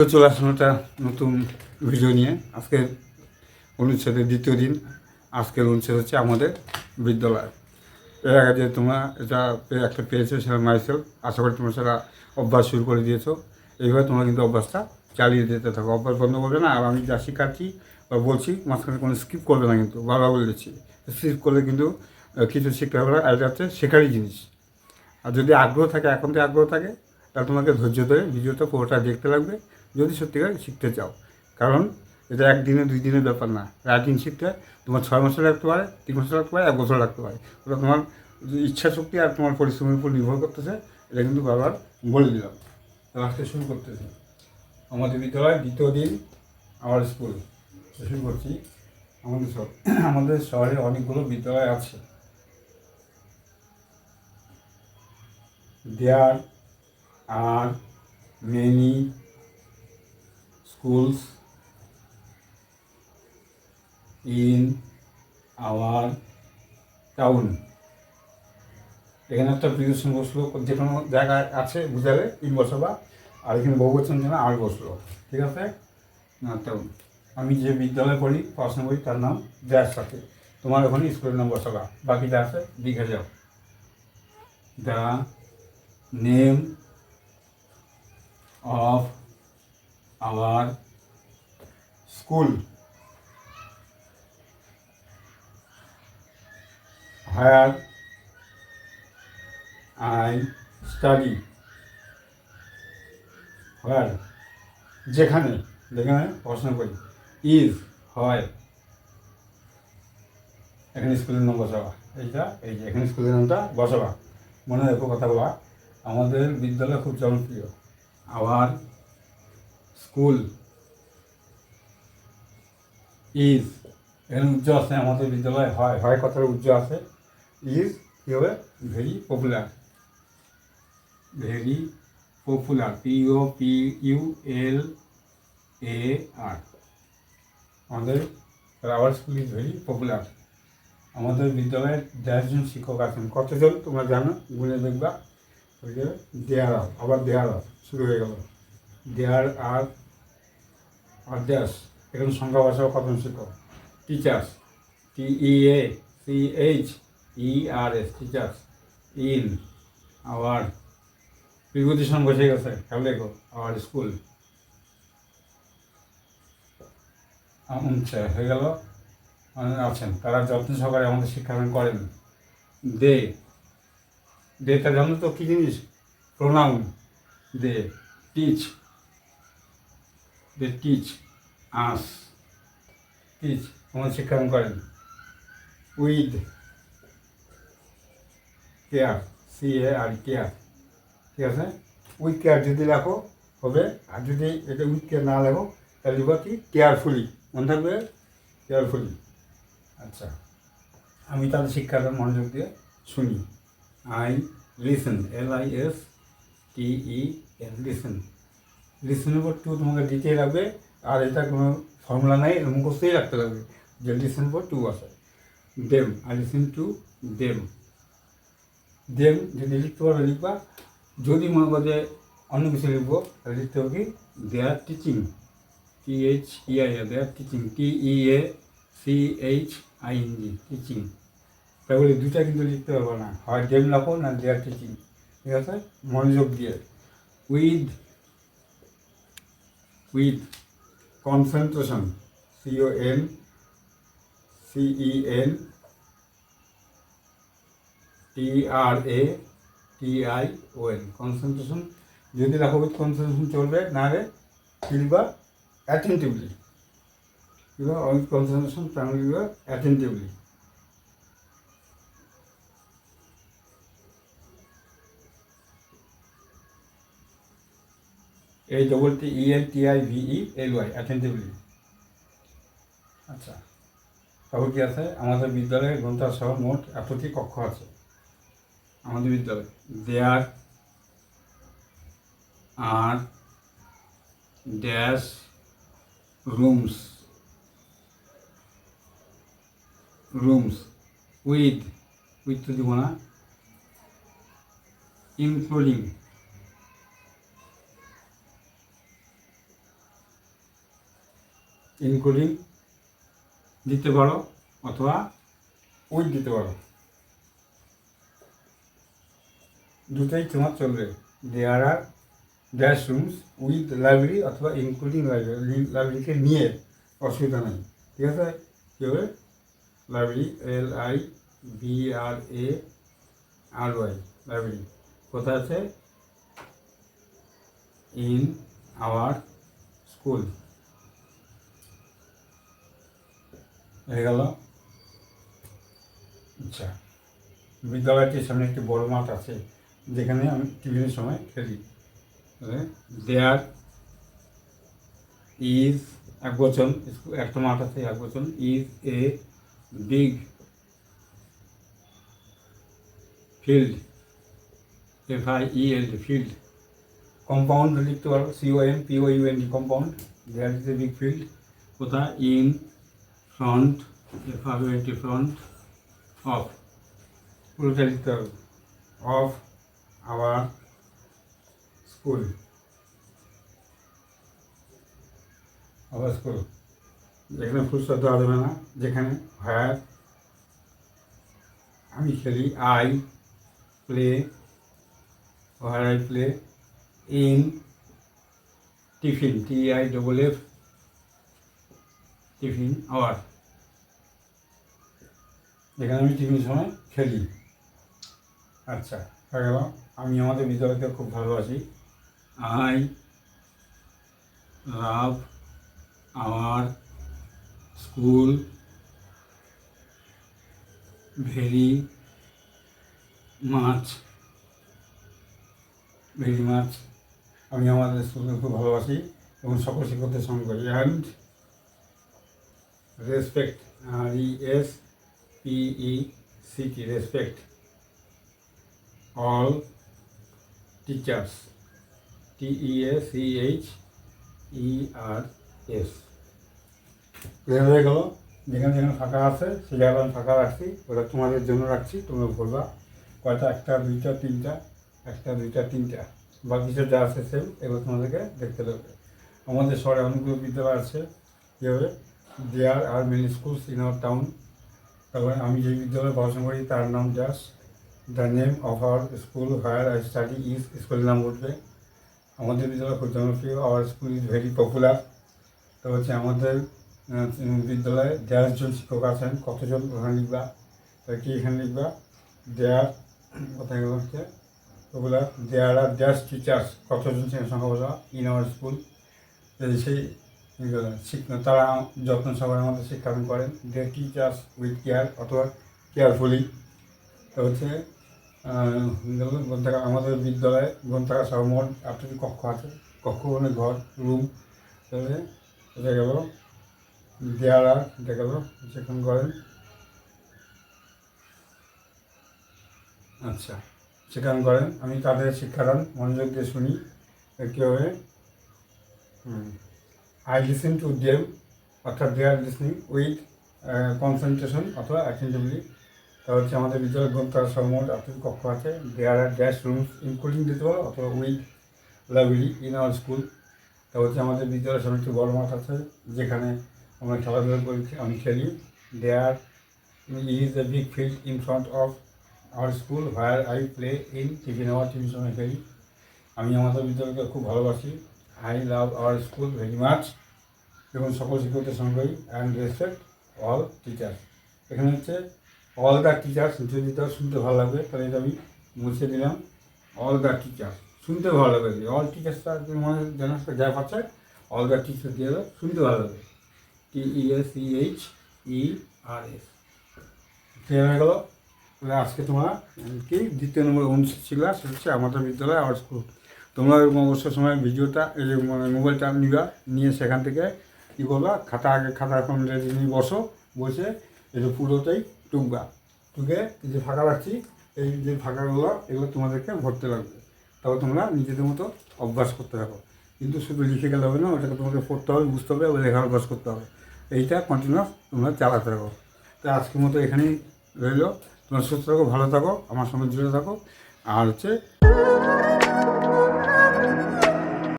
তো চলে আসলাম একটা নতুন ভিডিও নিয়ে। আজকে অনুচ্ছেদের দ্বিতীয় দিন। আজকের অনুচ্ছেদ হচ্ছে আমাদের বিদ্যালয়। এর আগে যে তোমরা এটা একটা পেয়েছ সেটা মাইসেল আশা করি তোমরা সেটা অভ্যাস শুরু করে দিয়েছ। এইভাবে তোমরা কিন্তু অভ্যাসটা চালিয়ে যেতে থাকো। অভ্যাস বন্ধ করবে না। আর আমি যা শিখাচ্ছি বা বলছি, মাঝখানে কোনো স্কিপ করবে না কিন্তু। বারবার বলে দিচ্ছি। স্কিপ করলে কিন্তু কিছু শিখতে হবে না। আর এটা হচ্ছে শেখারই জিনিস। আর যদি আগ্রহ থাকে, এখন থেকে আগ্রহ থাকে, তাহলে তোমাকে ধৈর্য ধরে ভিডিওটা পুরোটা দেখতে লাগবে। যদি সত্যিকার শিখতে চাও। কারণ এটা একদিনে দুই দিনের ব্যাপার না। রাইটিং শিখতে তোমার ছয় মাসে লাগতে পারে, তিন মাসে লাগতে পারে, এক বছর লাগতে পারে। ওটা তোমার ইচ্ছা শক্তি আর তোমার পরিশ্রমের উপর নির্ভর করতেছে, এটা কিন্তু বারবার বলে দিলাম। আজকে শুরু করতেছে। আমাদের বিদ্যালয়, দ্বিতীয় দিন আমার স্কুল। শুরু করছি। আমাদের সব আমাদের শহরে অনেকগুলো বিদ্যালয় আছে। there R many schools in our town. এখানে একটা প্রিয়সন বসল যে কোনো জায়গায় আছে বুঝালে ইন বসাবা আর এখানে বহু বছর জন্য আর বসল ঠিক আছে? না আমি যে বিদ্যালয়ে পড়ি পড়াশোনা করি তার নাম দেয়ার সাথে তোমার ওখানে স্কুলের নাম বসাবা। বাকিটা আছে, লিখে যাও। The name of our school where I study where যেখানে যেখানে পড়াশোনা করি। ইজ, হয়। এখানে স্কুলের নাম বসাবা। এইটা, এই যে এখানে স্কুলের নামটা বসাবা। মনে রেখো কথা বলা আমাদের বিদ্যালয় খুব জনপ্রিয়। আবার স্কুল ইজ এর উজ্জ আছে, আমাদের বিদ্যালয় হয় হয় কথার উজ্জ আছে। ইজ কী হবে? Very popular. Very popular, P O P U L A R. আমাদের our school is very popular. আমাদের বিদ্যালয়ে দেড়জন শিক্ষক আছেন। কতজন তোমরা জানো? গুনে দেখবা। দেয়ার আবার দেয়ার শুরু হয়ে গেল। দেয়ার আর দেশ এখানে সংখ্যা ভাষা কতজন শিক্ষক teachers T E A C H E R S teachers in our preposition বসে গেছে, খেয়াল দেখো আওয়ার স্কুল আচ্ছা হয়ে গেল। মানে আছেন, তারা যত্ন সহকারে আমাদের শিক্ষাদান করেন। দে দেটা জানো তো কী জিনিস? Pronoun they teach teach us teach আমাদের শিক্ষাদান করেন। With care C A R care. ঠিক আছে? উইথ কেয়ার যদি লেখো হবে। আর যদি এটা উইথ কেয়ার না লেখো তাহলে লিখবা কি? কেয়ারফুলি। মনে থাকবে? কেয়ারফুলি। আচ্ছা। আমি তাহলে শিক্ষাটা মনোযোগ দিয়ে শুনি। I listen L I S T E N listen. লিসেনের পর টু তোমাকে দিতেই লাগবে, আর এটা কোনো ফর্মুলা নাই মুখস্থই রাখতে লাগবে, যে লিসেন পর টু আছে। Them I listen to them. Them যদি লিখতে পারো লিখবা, যদি মনে করো যে অন্য কিছু লিখব, তাহলে লিখতে হবে কি? Their teaching T H E I A their teaching T E A C H I N G teaching তাহলে দুটা কিন্তু লিখতে পারব না, হয় ডেম লেখো না দেয়ার টিচিং ঠিক আছে? মনোযোগ দিয়ে। With with concentration C O N C E N T R A T I O N concentration যদি লেখো উইথ কনসেন্ট্রেশন চলবে, না রে কিংবা অ্যাটেন্টিভলি কনসেন্ট্রেশন তাহলে অ্যাটেন্টিভলি এই double T E N T I V E L Y attentively আচ্ছা। তারপর কি আছে? আমাদের বিদ্যালয়ে গ্রন্থার সহ মোট এতটি কক্ষ আছে। আমাদের বিদ্যালয়ে। There are dash rooms. Rooms with with তো দিব না। ইনক্লুডিং। ইনক্লুডিং দিতে পারো অথবা উইথ দিতে পারো। দুটোই তোমার চলবে। There are dash rooms with library অথবা ইনক্লুডিং লাইব্রেরি লাইব্রেরিকে নিয়ে অসুবিধা নেই। ঠিক আছে? কী হবে? Library L I B R A R Y library কোথায় আছে? ইন আওয়ার স্কুল হয়ে গেল। আচ্ছা বিদ্যালয়টির সামনে একটি বড় মাঠ আছে, যেখানে আমি টিফিনের সময় খেলি। দেয়ার, ইজ এক বচন স্কুল- একটা মাঠ আছে এক বচন is, a, big, field, F I E L, field. Compound লিখতে পারো C O M P O U N D, compound, there is a big field, কোথায়? In front F R U N T front of our school our school যেখানে full stop দেওয়া যাবে না, যেখানে where আমি খেলি I play where I play in tiffin T I double F tiffin hour যেখানে আমি টিফিন সময় খেলি। আচ্ছা হয়ে গেল আমি আমাদের বিদ্যালয়কে খুব ভালোবাসি। I love our school very much very much আমি আমাদের স্কুলকে খুব ভালোবাসি এবং সকল শিক্ষকদের সঙ্গে করি। And respect R E S P E C T respect S E H E R S. Clear হয়ে গেল? যেখানে যেখানে ফাঁকা আছে, সেই জায়গাটা আমি ফাঁকা রাখছি। ওটা তোমাদের জন্য রাখছি, তোমরা বলবা কয়টা, একটা, দুইটা, তিনটা, একটা, দুইটা, তিনটা। বাকি সব যা আছে সেম এগুলো তোমাদেরকে দেখতে লাগবে আমাদের শহরে অনেকগুলো বিদ্যালয় আছে কীভাবে there are many schools in our town তারপরে আমি যে বিদ্যালয়ে পড়াশোনা করি, তার নাম just the name of our school where I study is স্কুলের নাম উঠবে আমাদের বিদ্যালয় খুব জনপ্রিয়। Our school is very popular তো হচ্ছে আমাদের বিদ্যালয়ে দেড় জন শিক্ষক আছেন। কতজন ওখানে লিখবা? তো কি এখানে লিখবা? দেয়ার কোথায় হচ্ছে? Popular there are dash teachers কতজন সংখ্যা বলা ইন আওয়ার স্কুল সেই তারা যত্ন সহকারে আমাদের শিক্ষাদান করেন। দে টিচার্স উইথ কেয়ার অথবা কেয়ারফুলি তো হচ্ছে গ্রন্থাগার, আমাদের বিদ্যালয়ে গ্রন্থাগার সহ মোট আটটি কক্ষ আছে, কক্ষ মানে ঘর রুম তাহলে এটা গেল দেয়ারা এটা গেল সেখানে করেন। আচ্ছা সেখানে করেন। আমি তাদের শিক্ষাদান মনোযোগ দিয়ে শুনি। কীভাবে আই লিসেন টু দেম অর্থাৎ they are listening with concentration অথবা অ্যাটেন্টিভলি তা হচ্ছে আমাদের বিদ্যালয় গ্রন্থাগার সমোট আটটি কক্ষ আছে। There are dash rooms including দিতে পারো অথবা with library in our school তা হচ্ছে আমাদের বিদ্যালয়ের সামনে একটি বড় মাঠ আছে, যেখানে আমরা খেলাধুলা করি, আমি খেলি। There is a big field in front of our school where I play in tiffin hour tiffin সময় খেলি আমি আমাদের বিদ্যালয়কে খুব ভালোবাসি। I love our school very much এবং সকল শিক্ষকদের সঙ্গে অ্যান্ড রেসপেক্ট অল টিচার এখানে হচ্ছে অল দ্য টিচার্স যদি তার শুনতে ভালো লাগবে তাহলে এটা আমি মুছে দিলাম। অল দ্য টিচার শুনতে ভালো লাগবে অল টিচার্সটা মনে যেন যা পাচ্ছে অল দ্য টিচার দিয়ে দেবে শুনতে ভালো লাগবে T E S E H E R S clear হয়ে গেলো? তাহলে আজকে তোমরা কি? দ্বিতীয় নম্বর অনুষ্ঠিত ছিল, সেটা হচ্ছে আমাদের বিদ্যালয় আওয়ার স্কুল তোমরা অবসর সময় ভিডিওটা, এই মানে মোবাইলটা নিবা, নিয়ে সেখান থেকে কী করবা? খাতা আগে, খাতা এখন রেডি নিয়ে বসো, বসে এটা পুরোটাই টুকবা। টুকে যে ফাঁকা রাখছি, এই যে ফাঁকাগুলো, এগুলো তোমাদেরকে ভরতে লাগবে। তবে তোমরা নিজেদের মতো অভ্যাস করতে থাকো। কিন্তু শুধু লিখে গেলে হবে না, ওটাকে তোমাকে পড়তে হবে, বুঝতে হবে এবং লেখার অভ্যাস করতে হবে। এইটা কন্টিনিউয়াস তোমরা চালাতে থাকো। তো আজকের মতো এখানেই রইল। তোমরা সুস্থ থাকো, ভালো থাকো, আমার সঙ্গে জুড়ে থাকো। আর হচ্ছে